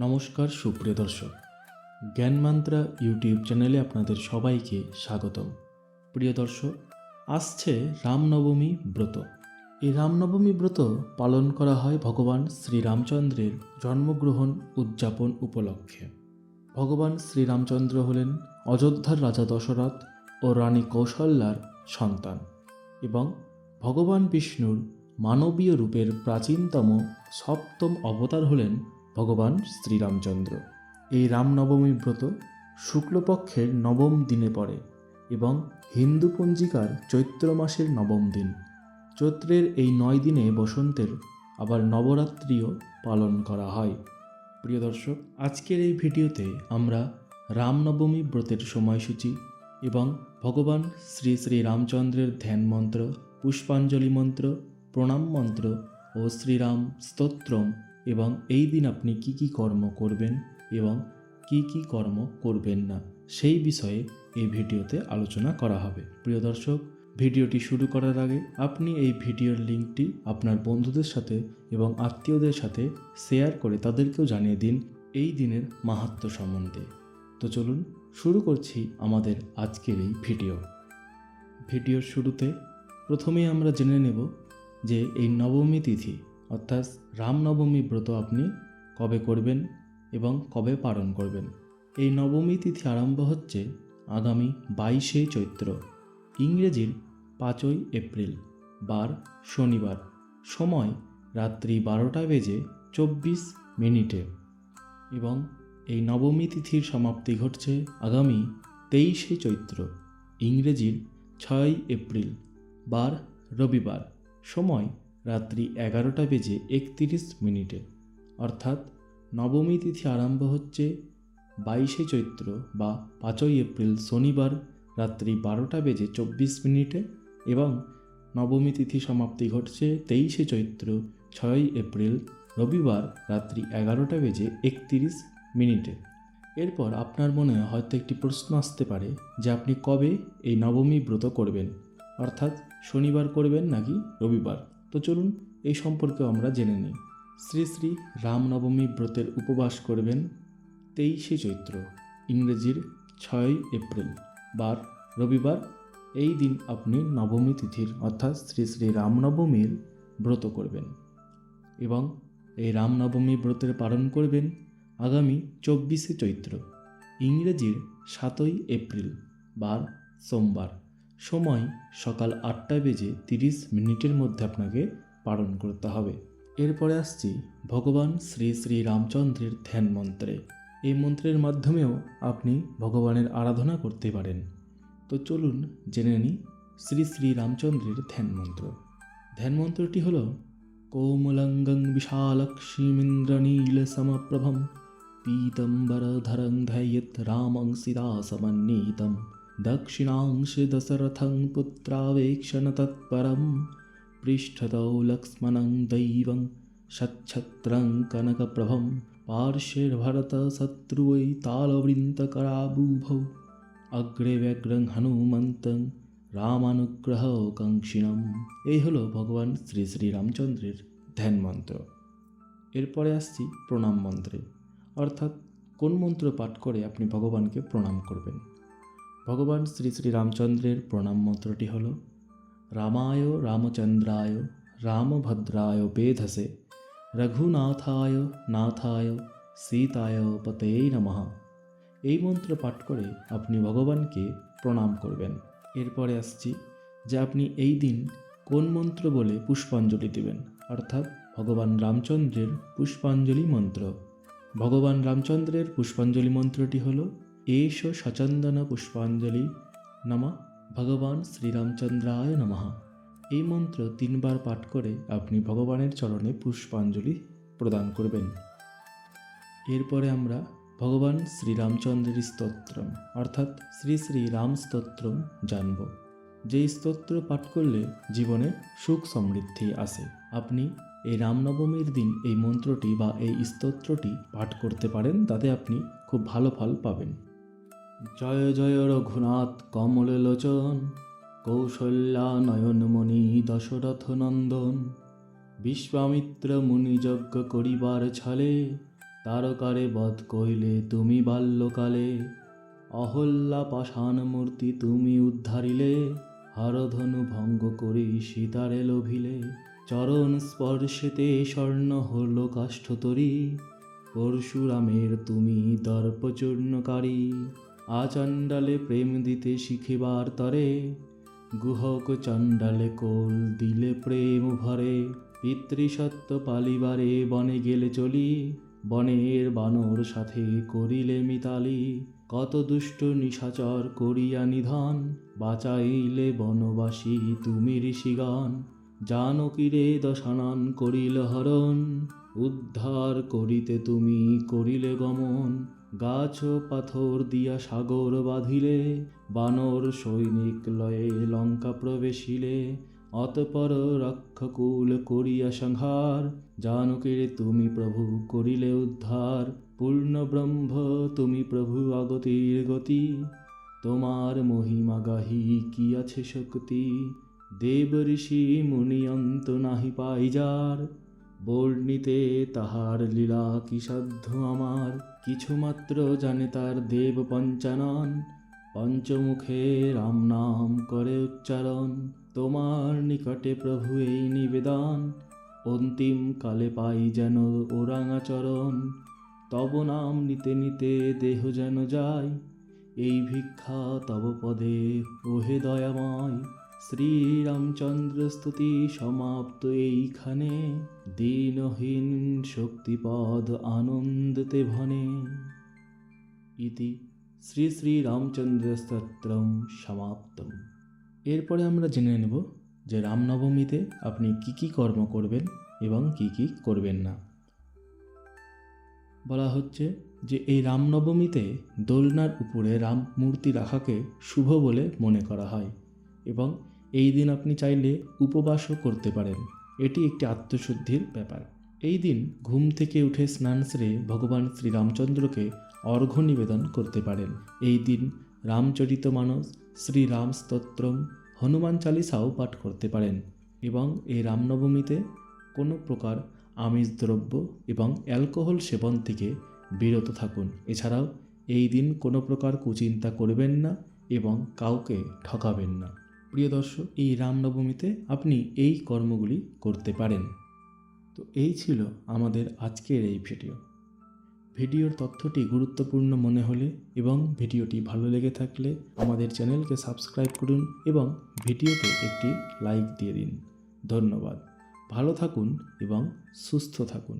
নমস্কার, সুপ্রিয় দর্শক। জ্ঞানমান্ত্রা ইউটিউব চ্যানেলে আপনাদের সবাইকে স্বাগতম। প্রিয় দর্শক, আসছে রামনবমী ব্রত। এই রামনবমী ব্রত পালন করা হয় ভগবান শ্রীরামচন্দ্রের জন্মগ্রহণ উদযাপন উপলক্ষে। ভগবান শ্রীরামচন্দ্র হলেন অযোধ্যার রাজা দশরথ ও রানী কৌশল্যার সন্তান এবং ভগবান বিষ্ণুর মানবীয় রূপের প্রাচীনতম সপ্তম অবতার হলেন ভগবান শ্রীরামচন্দ্র। এই রামনবমী ব্রত শুক্লপক্ষের নবম দিনে পড়ে এবং হিন্দু পঞ্জিকার চৈত্র মাসের নবম দিন। চৈত্রের এই নয় দিনে বসন্তের আবার নবরাত্রিও পালন করা হয়। প্রিয় দর্শক, আজকের এই ভিডিওতে আমরা রামনবমী ব্রতের সময়সূচি এবং ভগবান শ্রী শ্রী রামচন্দ্রের ধ্যান মন্ত্র, পুষ্পাঞ্জলি মন্ত্র, প্রণাম মন্ত্র ও শ্রীরাম স্তোত্রম এবং এই দিন আপনি কি কি কর্ম করবেন এবং কি কি কর্ম করবেন না, সেই বিষয়ে এই ভিডিওতে আলোচনা করা হবে। প্রিয় দর্শক, ভিডিওটি শুরু করার আগে আপনি এই ভিডিওর লিঙ্কটি আপনার বন্ধুদের সাথে এবং আত্মীয়দের সাথে শেয়ার করে তাদেরকেও জানিয়ে দিন এই দিনের মাহাত্ম্য সম্বন্ধে। তো চলুন শুরু করছি আমাদের আজকের এই ভিডিও। ভিডিওর শুরুতে প্রথমেই আমরা জেনে নেব যে এই নবমী তিথি অর্থাৎ রামনবমী ব্রত আপনি কবে করবেন এবং কবে পালন করবেন? এই নবমী তিথি আরম্ভ হচ্ছে আগামী বাইশে চৈত্র, ইংরেজির পাঁচই এপ্রিল, বার শনিবার। সময় রাত্রি বারোটা বেজে চব্বিশ মিনিটে এবং এই নবমী তিথির সমাপ্তি ঘটছে আগামী তেইশে চৈত্র, ইংরেজির ছয় এপ্রিল, বার রবিবার। সময় রাত্রি এগারোটা বেজে একত্রিশ মিনিটে। অর্থাৎ নবমী তিথি আরম্ভ হচ্ছে বাইশে চৈত্র বা পাঁচই এপ্রিল শনিবার রাত্রি বারোটা বেজে চব্বিশ মিনিটে এবং নবমী তিথি সমাপ্তি ঘটছে তেইশে চৈত্র, ছয়ই এপ্রিল, রবিবার রাত্রি এগারোটা বেজে একত্রিশ মিনিটে। এরপর আপনার মনে হয়তো একটি প্রশ্ন আসতে পারে যে আপনি কবে এই নবমী ব্রত করবেন? অর্থাৎ শনিবার করবেন নাকি রবিবার? তো চলুন এই সম্পর্কেও আমরা জেনে নিই। শ্রী শ্রী রামনবমী ব্রতের উপবাস করবেন তেইশে চৈত্র, ইংরেজির ছয় এপ্রিল, বার রবিবার। এই দিন আপনি নবমী তিথির অর্থাৎ শ্রী শ্রী রামনবমীর ব্রত করবেন এবং এই রামনবমী ব্রতের পালন করবেন আগামী চব্বিশে চৈত্র, ইংরেজির সাতই এপ্রিল, বার সোমবার। সময় সকাল আটটা বেজে তিরিশ মিনিটের মধ্যে আপনাকে পালন করতে হবে। এরপরে আসছি ভগবান শ্রী শ্রী রামচন্দ্রের ধ্যান মন্ত্রে। এই মন্ত্রের মাধ্যমেও আপনি ভগবানের আরাধনা করতে পারেন। তো চলুন জেনে নিই শ্রী শ্রী রামচন্দ্রের ধ্যান মন্ত্র। ধ্যান মন্ত্রটি হল, কোমলঙ্গং বিশালক্ষীমিন্দ্রনীলসমপ্রভম পীতম্বরধরং ধ্যায়িত রামং সিদাসমন্নীতম दक्षिणांशि दशरथं पुत्रावेक्षणतत्परं पृष्ठतौ लक्ष्मणं दैवं षट्छत्रं कनकप्रभं पार्श्वेर्भरतशत्रुवै तालवृन्तकराबुभौ অগ্রে ব্যগ্রং হনুমন্তং রামানুগ্রহ কাঙ্ক্ষিণম এই হলো ভগবান শ্রী শ্রী রামচন্দ্রের ধ্যান মন্ত্র। এরপরে আসছি প্রণাম মন্ত্রে। অর্থাৎ কোন মন্ত্র পাঠ করে আপনি ভগবানকে প্রণাম করবেন? ভগবান শ্রী শ্রী রামচন্দ্রের প্রণাম মন্ত্রটি হল, রামায় রামচন্দ্রায় রামভদ্রায় বেধসে, রঘুনাথায় নাথায় সীতায় পতেই নমঃ। এই মন্ত্র পাঠ করে আপনি ভগবানকে প্রণাম করবেন। এরপরে আসছি যে আপনি এই দিন কোন মন্ত্র বলে পুষ্পাঞ্জলি দেবেন, অর্থাৎ ভগবান রামচন্দ্রের পুষ্পাঞ্জলি মন্ত্র। ভগবান রামচন্দ্রের পুষ্পাঞ্জলি মন্ত্রটি হলো এষ সচন্দন পুষ্পাঞ্জলি নমঃ ভগবান শ্রীরামচন্দ্রায় নমঃ। এই মন্ত্র তিনবার পাঠ করে আপনি ভগবানের চরণে পুষ্পাঞ্জলি প্রদান করবেন। এরপরে আমরা ভগবান শ্রীরামচন্দ্রের স্তোত্রম, অর্থাৎ শ্রী শ্রী রাম স্তোত্রম জানব। যেই স্তোত্র পাঠ করলে জীবনে সুখ সমৃদ্ধি আসে। আপনি এই রামনবমীর দিন এই মন্ত্রটি বা এই স্তোত্রটি পাঠ করতে পারেন, তাতে আপনি খুব ভালো ফল পাবেন। জয় জয় রঘুনাথ কমল লোচন কৌশল্যা নয়নমণি দশরথ নন্দন বিশ্বামিত্র মুনি যজ্ঞ করিবার ছলে, তারকারে বধ কইলে তুমি বাল্যকালে। অহল্যা পাষাণ মূর্তি তুমি উদ্ধারিলে, হারধনু ভঙ্গ করি সীতারে লোভিলে। চরণ স্পর্শেতে স্বর্ণ হল কাষ্ঠতরী পরশুরামের তুমি দর্পচূর্ণকারী। আচণ্ডালে প্রেম দিতে শিখিবার তরে, গুহক চণ্ডালে কোল দিলে প্রেম ভরে পিতৃসত্য পালিবারে বনে গেলে চলি, বনের বানর সাথে করিলে মিতালি, কত দুষ্ট নিশাচর করিয়া নিধন, বাঁচাইলে বনবাসী তুমি ঋষিগণ জানকীরে দশানন করিল হরণ, উদ্ধার করিতে তুমি করিলে গমন গাছ পাথর দিয়া সাগর বাঁধিলে, বানর সৈনিক লয়ে লঙ্কা প্রবেশিলে, অতপর রক্ষকুল করিয়া সংহার। জানকীরে তুমি প্রভু করিলে উদ্ধার, পূর্ণ ব্রহ্ম তুমি প্রভু অগতির গতি। তোমার মহিমা গাহি কি আছে শক্তি? দেব ঋষি মুনিয়ন্ত নাহি পাই যার বর্ণিতে তাহার লীলা কি সাধ্য আমার? কিছুমাত্র জানে তার দেব পঞ্চানন। পঞ্চমুখে রাম নাম করে উচ্চারণ। তোমার নিকটে প্রভু এই নিবেদন। অন্তিম কালে পাই যেন ওরাঙাচরণ। তব নাম নিতে নিতে দেহ যেন যায়। এই ভিক্ষা তব পদে ওহে দয়াময়। শ্রীরামচন্দ্র স্তুতি সমাপ্ত এইখানে। দীনহীন শক্তিপদ আনন্দতে ভনে। ইতি শ্রী শ্রী রামচন্দ্র স্তোত্রম সমাপ্তম। এরপরে আমরা জেনে নেব যে রামনবমীতে আপনি কি কি কর্ম করবেন এবং কি কি করবেন না। বলা হচ্ছে যে এই রামনবমীতে দোলনার উপরে রাম মূর্তি রাখাকে শুভ বলে মনে করা হয় এবং এই দিন আপনি চাইলে উপবাসও করতে পারেন। এটি একটি আত্মশুদ্ধির ব্যাপার। এই দিন ঘুম থেকে উঠে স্নান সেরে ভগবান শ্রীরামচন্দ্রকে অর্ঘ্য নিবেদন করতে পারেন। এই দিন রামচরিত মানস শ্রীরাম স্তোত্রম হনুমান চালিসাও পাঠ করতে পারেন এবং এই রামনবমীতে কোনো প্রকার আমিষ দ্রব্য এবং অ্যালকোহল সেবন থেকে বিরত থাকুন। এছাড়াও এই দিন কোনো প্রকার কুচিন্তা করবেন না এবং কাউকে ঠকাবেন না। প্রিয় দর্শক, এই রামনবমীতে আপনি এই কর্মগুলি করতে পারেন। তো এই ছিল আমাদের আজকের এই ভিডিও। ভিডিওর তথ্যটি গুরুত্বপূর্ণ মনে হলে এবং ভিডিওটি ভালো লেগে থাকলে আমাদের চ্যানেলকে সাবস্ক্রাইব করুন এবং ভিডিওতে একটি লাইক দিয়ে দিন। ধন্যবাদ। ভালো থাকুন এবং সুস্থ থাকুন।